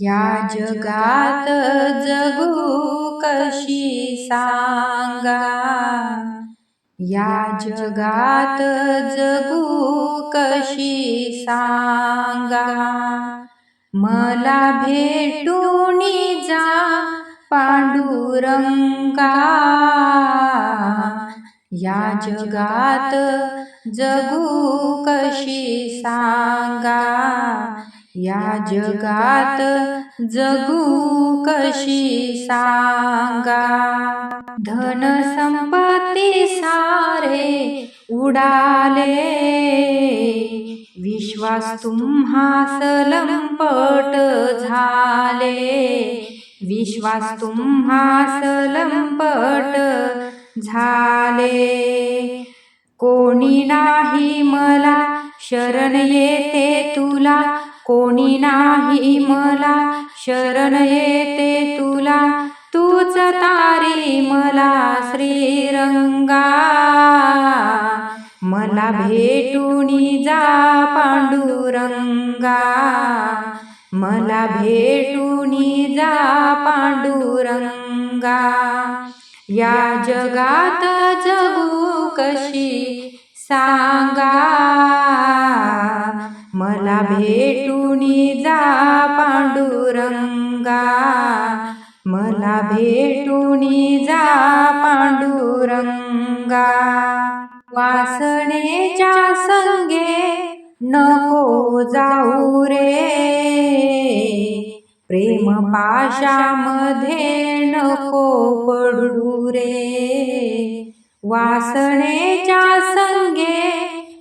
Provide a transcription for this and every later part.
या जगात जगू कशी सांगा? या जगात जगू कशी सांगा? मला भेटून जा पांडुरंगा. या जगात जगू कशी सांगा? या जगात जगू कशी सांगा? धन संपत्ती सारे उडाले. विश्वास तुम्हा सलंपट झाले. विश्वास तुम्हा सलंपट झाले. कोणी नाही मला शरण येते तुला. कोणी नाही मला शरण येते तुला. तूच तारी मला श्रीरंगा. मला भेटून जा पांडुरंगा. मला भेटून जा पांडुरंगा. या जगात जगू कशी सांगा? मला भेटून जा पांडुरंगा. मला भेटून जा पांडुरंगा. वासनेच्या संगे नको जाऊ रे. प्रेम पाशामध्ये नको पडू रे. वासनेच्या संगे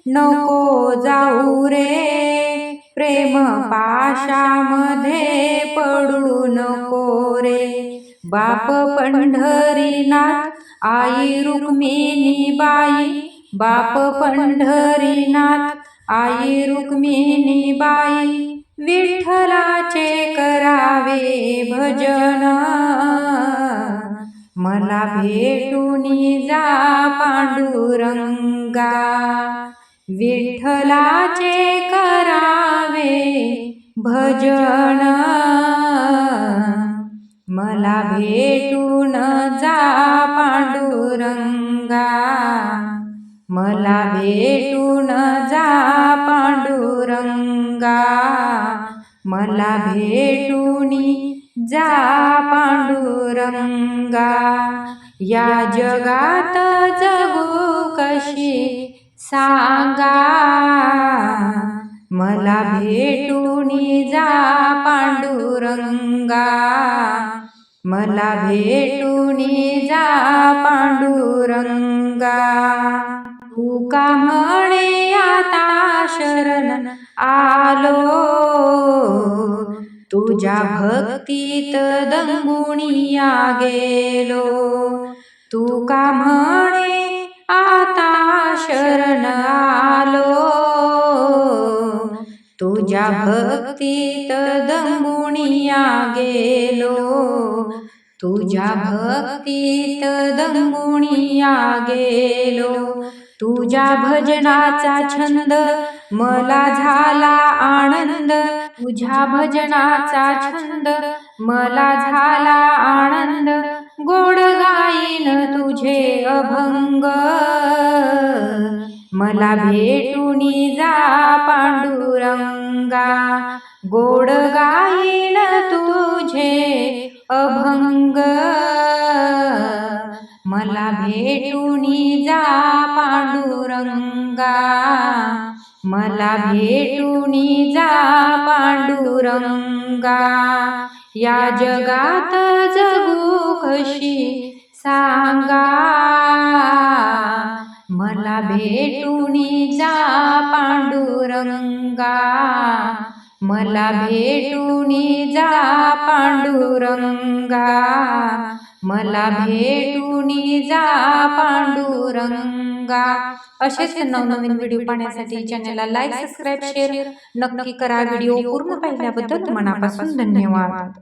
नको जाऊ रे. प्रेम पाशामध्ये पडू नको रे. बाप पंढरीनाथ आई रुक्मिणी बाई. बाप पंढरीनाथ आई रुक्मिणी बाई. विठ्ठलाचे करावे भजन. मला भेटून जा पांडुरंगा. विठ्ठलाचे करावे भजन. मला भेटून जा पांडुरंगा. मला भेटून जा पांडुरंगा. मला भेटून जा पांडुरंगा या जगात जगू कशी सांगा. मला भेटून जा पांडुरंगा मला भेटून जा पांडुरंगा. तू का म्हणे आता शरण आलो? तुझ्या भक्तीत दंगुणिया गेलो तू का म्हणे आता शरण आलो? तुझ्या भक्तीत दंगुणिया गेलो तुझ्या भक्तीत दंगुणिया गेलो तुझ्या भजनाचा छंद मला झाला आनंद तुझ्या भजनाचा छंद. मला झाला आनंद गोड गाईन तुझे अभंग. मला भेटून जा पांडुरंगा गोड गाईन तुझे अभंग. मला भेटून जा पांडुरंगा मला भेटून जा पांडुरंगा. या जगात जगू कशी सांगा. मला भेटून जा पांडुरंगा. मला भेटूनी जा पांडुरंगा. मला भेटूनी जा पांडुरंगा. असेच नवनवीन व्हिडिओ पाहण्यासाठी चॅनलला लाईक सबस्क्राईब शेअर नक्की करा. व्हिडिओ पूर्ण पाहिल्याबद्दल मनापासून धन्यवाद.